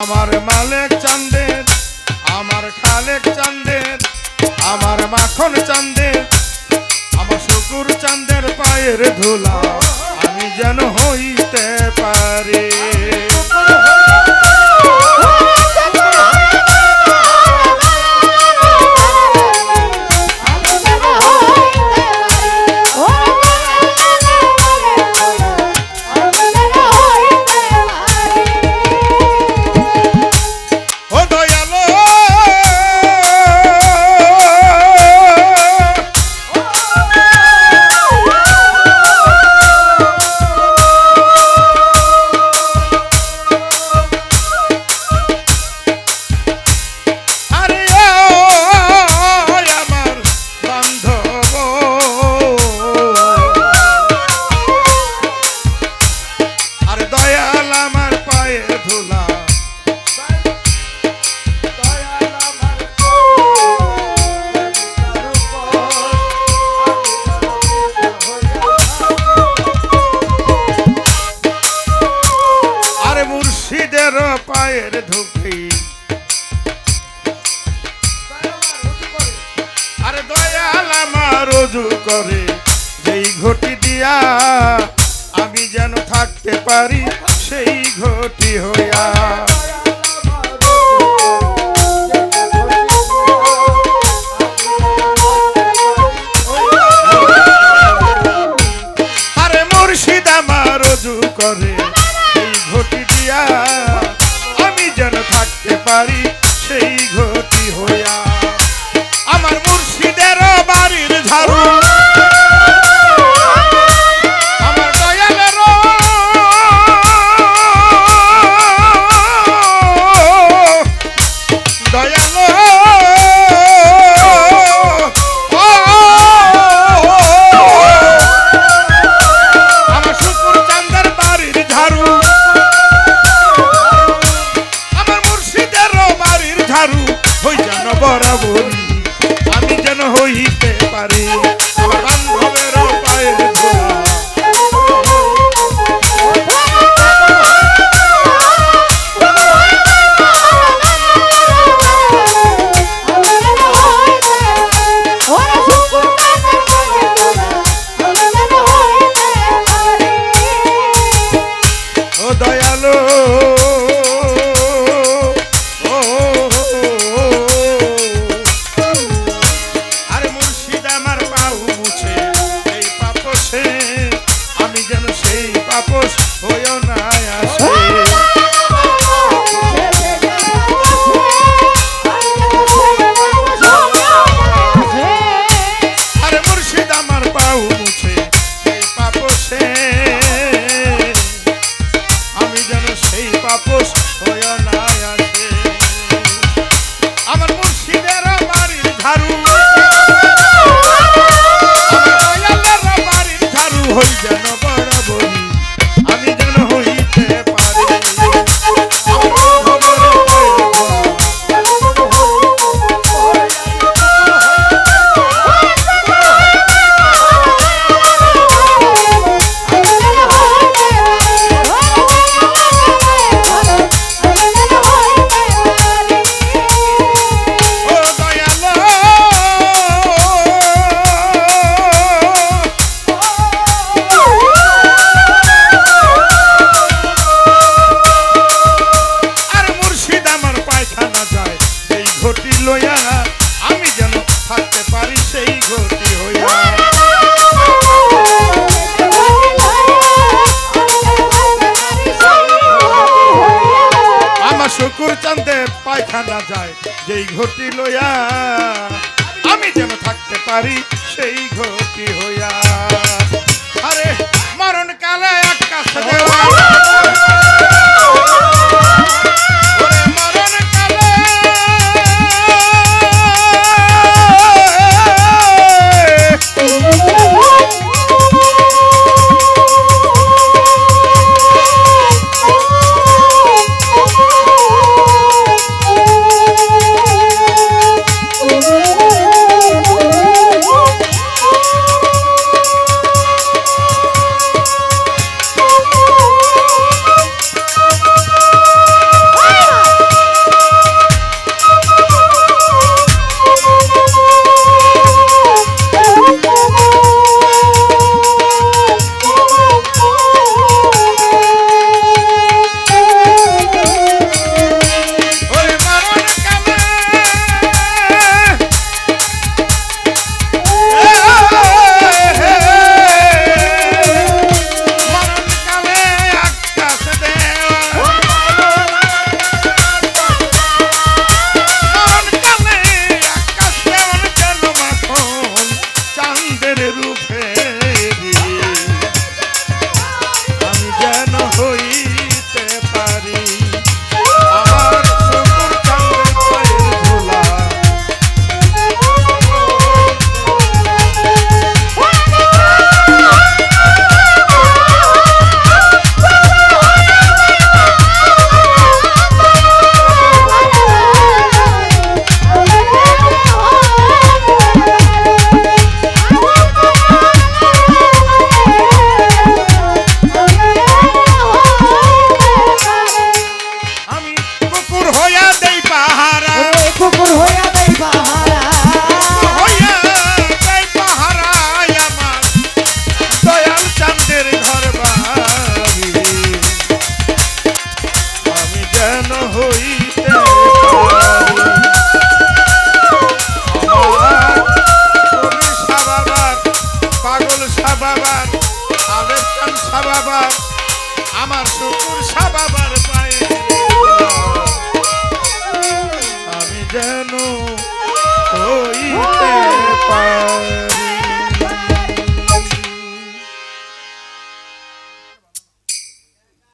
আমার মালিক চান্দের আমার খালেক চান্দের আমার মাখন চান্দের আমার শুকুর চান্দের পায়ের ধুলা, আমি যেন হইতে পারি। অজু করে। যেই ঘটি দিয়া আমি যেন থাকতে পারি সেই ঘটি হইয়া যেই ঘটি লয়া আমি যেন থাকতে পারি সেই ঘটি হইয়া। আরে মরণ কালে আকাশ দেওয়া।